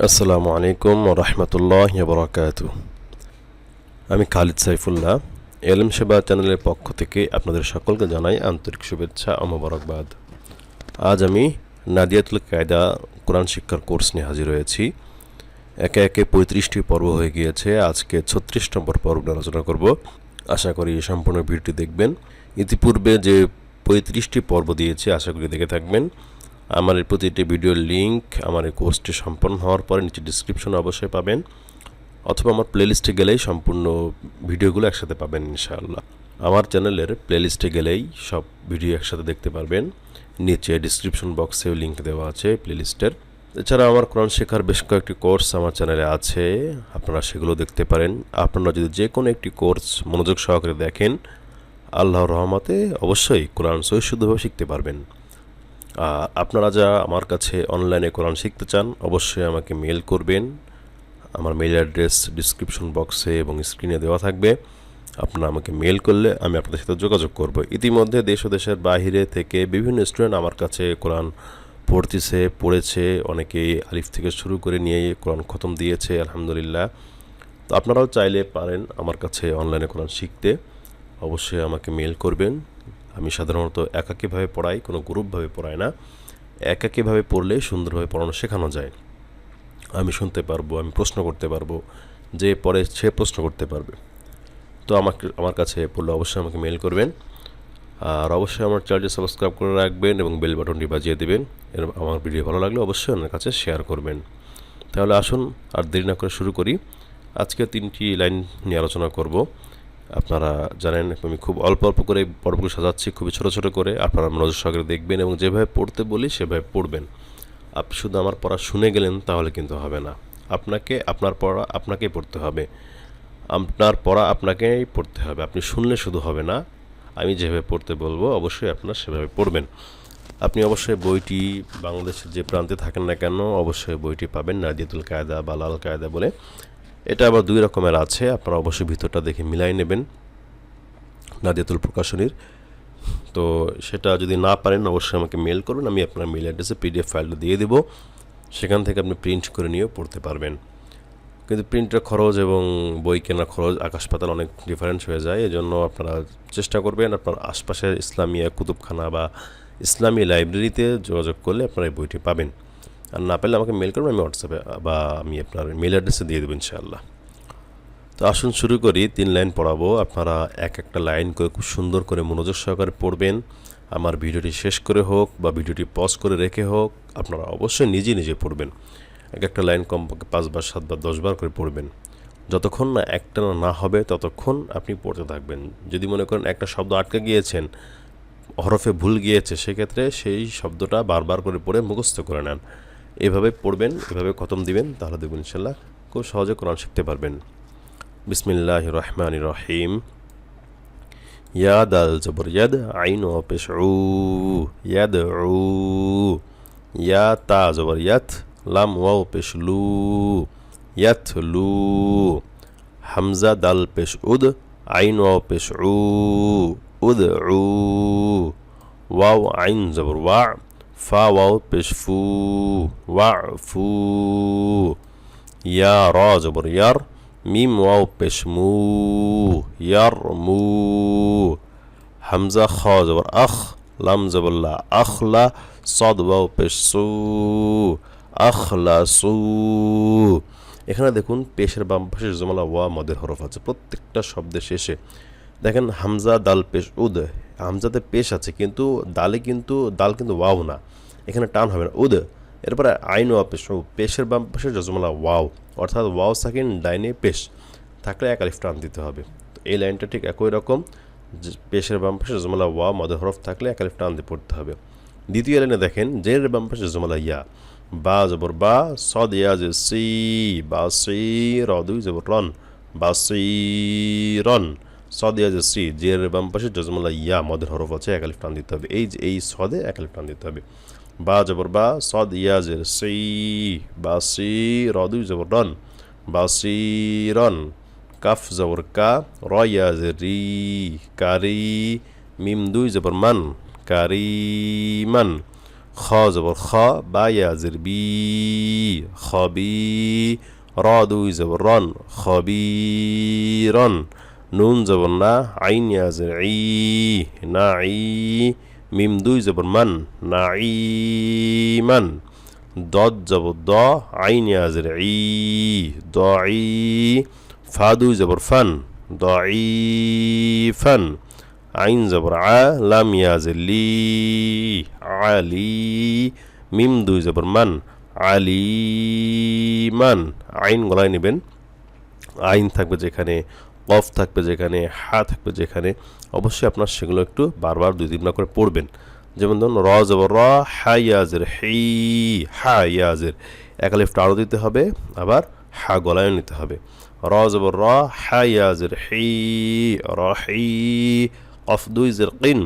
আসসালামু আলাইকুম রহমতুল্লাহ বরকাত আমি খালিদ সাইফুল্লাহ, এলম সেবা চ্যানেলের পক্ষ থেকে আপনাদের সকলকে জানাই আন্তরিক শুভেচ্ছা ও মোবারকবাদ। আজ আমি নাদিয়াতুল কায়দা কোরআন শিক্ষার কোর্স নিয়ে হাজির হয়েছি। একে একে পঁয়ত্রিশটি পর্ব হয়ে গিয়েছে। আজকে ছত্রিশ নম্বর পর্ব আলোচনা করব। আশা করি সম্পূর্ণ ভিডিওটি দেখবেন। ইতিপূর্বে যে পঁয়ত্রিশটি পর্ব দিয়েছি, আশা করি দেখে থাকবেন। আমার এই প্রতিটি ভিডিওর লিঙ্ক আমার এই কোর্সটি সম্পন্ন হওয়ার পরে নিচে ডিসক্রিপশনে অবশ্যই পাবেন, অথবা আমার প্লেলিস্টে গেলেই সম্পূর্ণ ভিডিওগুলো একসাথে পাবেন ইনশাআল্লাহ। আমার চ্যানেলের প্লেলিস্টে গেলেই সব ভিডিও একসাথে দেখতে পারবেন। নিচে ডিসক্রিপশন বক্সেও লিঙ্ক দেওয়া আছে প্লেলিস্টের এছাড়া আমার কোরআন শেখার বেশ কয়েকটি কোর্স আমার চ্যানেলে আছে, আপনারা সেগুলো দেখতে পারেন। আপনারা যদি যে কোনো একটি কোর্স মনোযোগ সহকারে দেখেন, আল্লাহর রহমতে অবশ্যই কোরআন সহিশুদ্ধভাবে শিখতে পারবেন। আপনারা যা আমার কাছে অনলাইনে কোরআন শিখতে চান, অবশ্যই আমাকে মেল করবেন। আমার মেল অ্যাড্রেস ডিসক্রিপশন বক্সে এবং স্ক্রিনে দেওয়া থাকবে। আপনারা আমাকে মেল করলে আমি আপনাদের সাথে যোগাযোগ করব। ইতিমধ্যে দেশ ও দেশের বাহিরে থেকে বিভিন্ন স্টুডেন্ট আমার কাছে কোরআন পড়তেছে, পড়েছে, অনেকেই আলিফ থেকে শুরু করে নিয়ে কোরআন খতম দিয়েছে, আলহামদুলিল্লাহ। তো আপনারাও চাইলে পারেন আমার কাছে অনলাইনে কোরআন শিখতে। অবশ্যই আমাকে মেল করবেন। আমি সাধারণত একাকীভাবে পড়াই, কোনো গ্রুপভাবে পড়াই না। একাকীভাবে পড়লে সুন্দরভাবে পড়ানো শেখানো যায়। আমি শুনতে পারব, আমি প্রশ্ন করতে পারব, যে পরে সে প্রশ্ন করতে পারবে। তো আমাকে, আমার কাছে পড়লে অবশ্যই আমাকে মেল করবেন। আর অবশ্যই আমার চ্যানেলটি সাবস্ক্রাইব করে রাখবেন এবং বেল বাটনটি বাজিয়ে দেবেন। এর, আমার ভিডিও ভালো লাগলে অবশ্যই আমার কাছে শেয়ার করবেন। তাহলে আসুন আর দেরি না করে শুরু করি। আজকে তিনটি লাইন নিয়ে আলোচনা করব। আপনারা জানেন, আমি খুব অল্প অল্প করে পর্বগুলো সাজাচ্ছি, খুবই ছোটো ছোটো করে। আপনারা নজর সহকারে দেখবেন এবং যেভাবে পড়তে বলি, সেভাবে পড়বেন। আপনি শুধু আমার পড়া শুনে গেলেন, তাহলে কিন্তু হবে না। আপনাকে, আপনার পড়া আপনাকেই পড়তে হবে। আপনার পড়া আপনাকেই পড়তে হবে। আপনি শুনলে শুধু হবে না। আমি যেভাবে পড়তে বলব, অবশ্যই আপনার সেভাবে পড়বেন। আপনি অবশ্যই বইটি বাংলাদেশের যে প্রান্তে থাকেন না কেন, অবশ্যই বইটি পাবেন নাদিয়াতুল কায়দা বা লাল কায়দা বলে। এটা আবার দুই রকমের আছে, আপনারা অবশ্যই ভিতরটা দেখে মিলাই নেবেন, নাদিয়াতুল প্রকাশনীর। তো সেটা যদি না পারেন, অবশ্যই আমাকে মেল করুন, আমি আপনার মেল অ্যাড্রেসে পিডিএফ ফাইলটা দিয়ে দেবো, সেখান থেকে আপনি প্রিন্ট করে নিয়েও পড়তে পারবেন। কিন্তু প্রিন্টের খরচ এবং বই কেনার খরচ আকাশ পাতাল অনেক ডিফারেন্স হয়ে যায়, এজন্য আপনারা চেষ্টা করবেন আপনার আশপাশের ইসলামিয়া কুতুবখানা বা ইসলামী লাইব্রেরিতে যোগাযোগ করলে আপনারা এই বইটি পাবেন। আর না পেলে আমাকে মেল করবেন, আমি হোয়াটসঅ্যাপে বা আমি আপনার মেল অ্যাড্রেসে দিয়ে দেবো ইনশাআল্লাহ। তো আসুন শুরু করি, তিন লাইন পড়াবো। আপনারা এক একটা লাইন করে খুব সুন্দর করে মনোযোগ সহকারে পড়বেন। আমার ভিডিওটি শেষ করে হোক বা ভিডিওটি পজ করে রেখে হোক, আপনারা অবশ্যই নিজে নিজে পড়বেন। এক একটা লাইন কমপক্ষে পাঁচবার, সাতবার, দশবার করে পড়বেন। যতক্ষণ না একটা না হবে, ততক্ষণ আপনি পড়তে থাকবেন। যদি মনে করেন একটা শব্দ আটকে গিয়েছেন, হরফে ভুল গিয়েছে, সেক্ষেত্রে সেই শব্দটা বারবার করে পড়ে মুখস্থ করে নেন। এভাবে পড়বেন, এভাবে খতম দিবেন, তাহলে দেখবেন ইনশাল্লাহ খুব সহজে কোরআন শিখতে পারবেন। বিসমিল্লাহ রহমান রহিম ইয়াদ আল জবর ইয়াদ আইন ও পেশ ইয়াদ ইয়া তা জবর ইয়াত লাম ওয়াও পেশ লু ইয়াত লু হামজা দাল পেশ উদ আইন ওয়াও পেশ উ উদ উ ওয়াও আইন জবর ওয়া ফা ওয়াও পেশ ফু ওয়া ফু ইয়া র জবর ইয়ার মিম ওয়াও পেশ মু ইয়ার মু হামজা খ জবর আখ লাম জবল্লা আখলা সদ ওয়াও পেশ সু আখলা এখানে দেখুন পেশের বাম পাশে জমালা ওয়া মদের হরফ আছে। প্রত্যেকটা শব্দের শেষে দেখেন হামজা, দাল, পেশ, উদ হামজাতে পেশ আছে, কিন্তু দালে কিন্তু, দাল কিন্তু ওয়াও না। এখানে টান হবে না। উদ, এরপরে আইন ওয়া পেশ পেশের বাম পাশে জজমালা ওয়াও, অর্থাৎ ওয়াও সাকিন ডাইনে পেশ। থাকলে এক আলিফ টান দিতে হবে। তো এই লাইনটা ঠিক একই রকম পেশের বাম পাশে জজমালা ওয়া মদের হরফ থাকলে এক আলিফ টান দিয়ে পড়তে হবে। দ্বিতীয় লাইনে দেখেন, জের বাম পাশে জজমালা ইয়া। বা, জবর বা, সদ ইয়া যে সি, বা সি, র দুই, জবর রন, বা সি, রন। সদ যে সি জের বাম পাশে জজমালা ইয়া মদের হরফ আছে, এক আলিফ টান দিতে হবে। এই যে, এই সদে এক আলিফ টান দিতে হবে। বা জবর, বা সদ ইয়া যে সি বা সি র দুই জবর, রন, বা সি রন, কাফ জবর, কা, র ইয়া যে রি কারি মিম দুই জবর, মান কারিমান খ জবর, খ, বা ইয়াজের বি খবি র দুই জবর, রন খবিরন নুন জবর না, আইন ইয়াজের ই না ই মিম দুই জবর মান না ই মান। দদ জবর দ, আইন ইয়াজের ই দ ই ফা দুই জবর ফান দ ই ফান। আইন জবর আ, লাম ইয়াজের লি আলি, মিম দুই জবর মান আলিমান আইন গলায় নেবেন। আইন থাকবে যেখানে কফ থাকবে যেখানে হা থাকবে যেখানে অবশ্যই আপনার সেগুলো একটু বারবার দুই তিনবার করে পড়বেন যেমন ধরুন র জবর র হা ইয়াজের হি হা ইয়াজের এক লিফট আরও দিতে হবে আবার হা গলায় নিতে হবে র জবর র হা ইয়াজের হি রহি কফ দুই জের কিন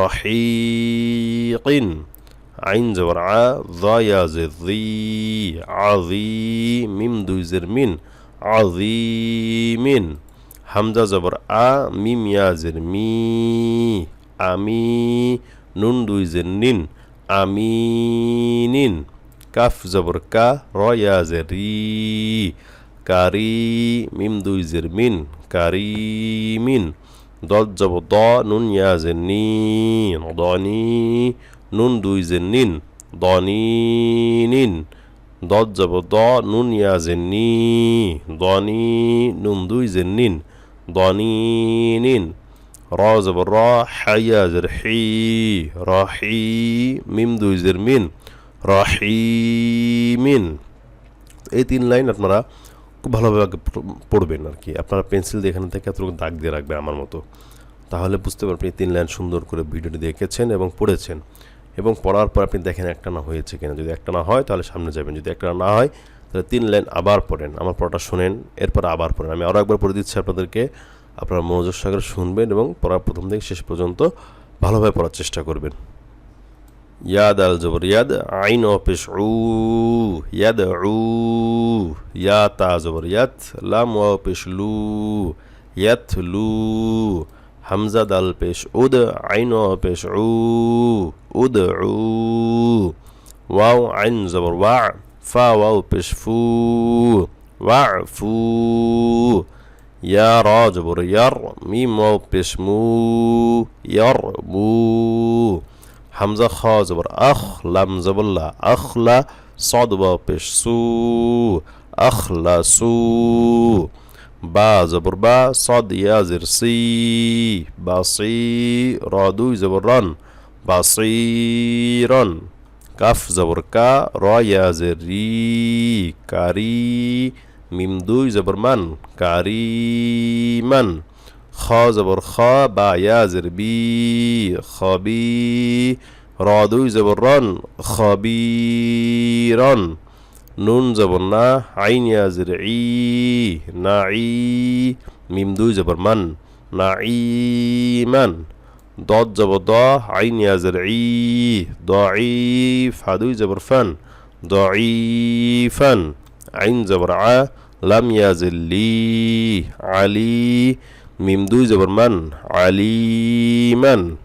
রহিকিন আইন জবর আ ضيازر ذي عظيم মিম দুই জের মিন عظيم হামজা জবর, আ, মিম ইয়াজের মি আমি নুন, দুই, জের, নিন আমিনিন কাফ জবর, কা, র ইয়াজের রি কারি মিম, দুই, জের, মিন কারিমিন দদ জবর, দ, নুন ইয়াজের নি দনি নুন, দুই, জের, নিন দনিনিন দদ যাব দ, নুন ইয়াজের নি দনি নুন, দুই, জের নিন দনিনিন র যাব র হায়াজের হি রহি মিম দুই জের মিন রহিমিন এই তিন লাইন আপনারা খুব ভালোভাবে পড়বেন আর কি। আপনারা পেন্সিল দিয়ে থেকে এতটুকু দাগ দিয়ে রাখবেন আমার মতো। তাহলে বুঝতে পারবেন আপনি তিন লাইন সুন্দর করে ভিডিওটি দেখেছেন এবং পড়েছেন। এবং পড়ার পর আপনি দেখেন একটা না হয়েছে কিনা। যদি একটা না হয় তাহলে সামনে যাবেন। যদি একটা না হয় তাহলে তিন লাইন আবার পড়েন, আমার পড়াটা শোনেন, এরপর আবার পড়েন। আমি আরও একবার পড়ে দিচ্ছি আপনাদেরকে, আপনারা মনোযোগ সহকারে শুনবেন এবং পড়ার প্রথম থেকে শেষ পর্যন্ত ভালোভাবে পড়ার চেষ্টা করবেন। ইয়াদ আল জবর, ইয়াদ আইন ও পেশ উ ইয়াদ উ ইয়া তা জবর, ইয়াত লাম ও পেশ লু ইয়াত লু, হামজা দাল পেশ, উদ আইন ও পেশ উ উদ উ ওয়াও আইন জবর, ওয়া ফা ওয়াও পেশ ফু ওয়া ফু ইয়া র জবর ইয়ার মিম ওয়াও পেশ মু ইয়ার মু হামজা খ জবর আখ লাম জবল্লা আখলা صاد واو পেশ সু আখলা সু বা জবর বা صاد ইয়াজির সি বাসি র দুই জবর রন বাসিরন কাফ জবর কা, র ইয়াজির রি কারি মিম, দুই, জবর মান কারিমান খ, জবর খ, বা ইয়াজির বি খবি র, দুই, জবর রন খবিরন নুন, জবর না, আইন ইয়াজির ই, না, ই, মিম, দুই, জবর মান, না মান ই দ ضاد زبر ضا عين يا زرعي ضعيف. حدوي زبر فن ضعيفا. عين زبر ع لم زلي علي. ميم دوي زبر من؟ عليما.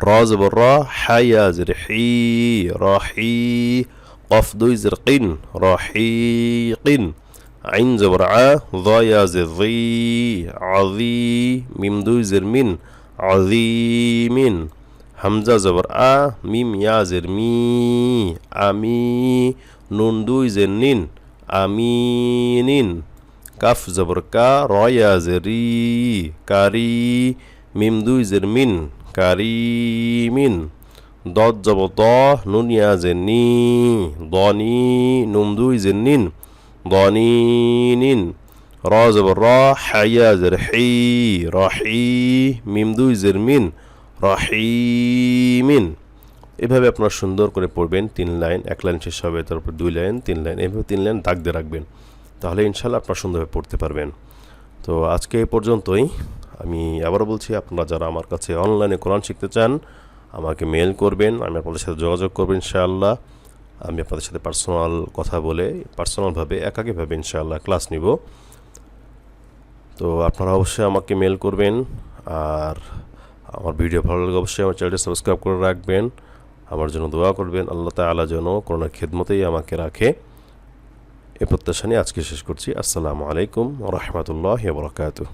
را زبر را حيا زرحي راحي. قف دوي زرقين راحيقين. عين زبر ع ضا يا زري عظي. ميم دوي زر من আযিমিন হামজা জবর আ মিম ইয়া জের মি আমি নুন দুই জের নিন আমিনিন কাফ জবর কা রয়া জেরি কারি মিম দুই জের মিন কারিমিন দদ জব দ নুন নুনিয়া জেনি দনি নুন দুই জেনিন দনিনিন র জবর র হায়া জের হি রহি মিম দুই জের মিন রহিমিন এভাবে আপনারা সুন্দর করে পড়বেন, তিন লাইন, এক লাইন শেষ হবে, তারপর দুই লাইন, তিন লাইন, এভাবে তিন লাইন দাগ দিয়ে রাখবেন। তাহলে ইনশাল্লাহ আপনারা সুন্দরভাবে পড়তে পারবেন। তো আজকে এই পর্যন্তই। আমি আবারও বলছি, আপনারা যারা আমার কাছে অনলাইনে কোরআন শিখতে চান, আমাকে মেল করবেন, আমি আপনাদের সাথে যোগাযোগ করব ইনশাআল্লাহ। আমি আপনাদের সাথে পার্সোনাল কথা বলে পার্সোনালভাবে একাকীভাবে ইনশাআল্লাহ ক্লাস নিব। তো আপনারা অবশ্যই আমাকে মেল করবেন আর আমার ভিডিও ভালো লাগলে অবশ্যই আমার চ্যানেলটি সাবস্ক্রাইব করে রাখবেন। আমার জন্য দোয়া করবেন, আল্লাহ তালা যেন করোনার খেদমতেই আমাকে রাখে। এ প্রত্যাশা নিয়ে আজকে শেষ করছি। আসসালামু আলাইকুম রহমতুল্লাহ বরকাতুহ।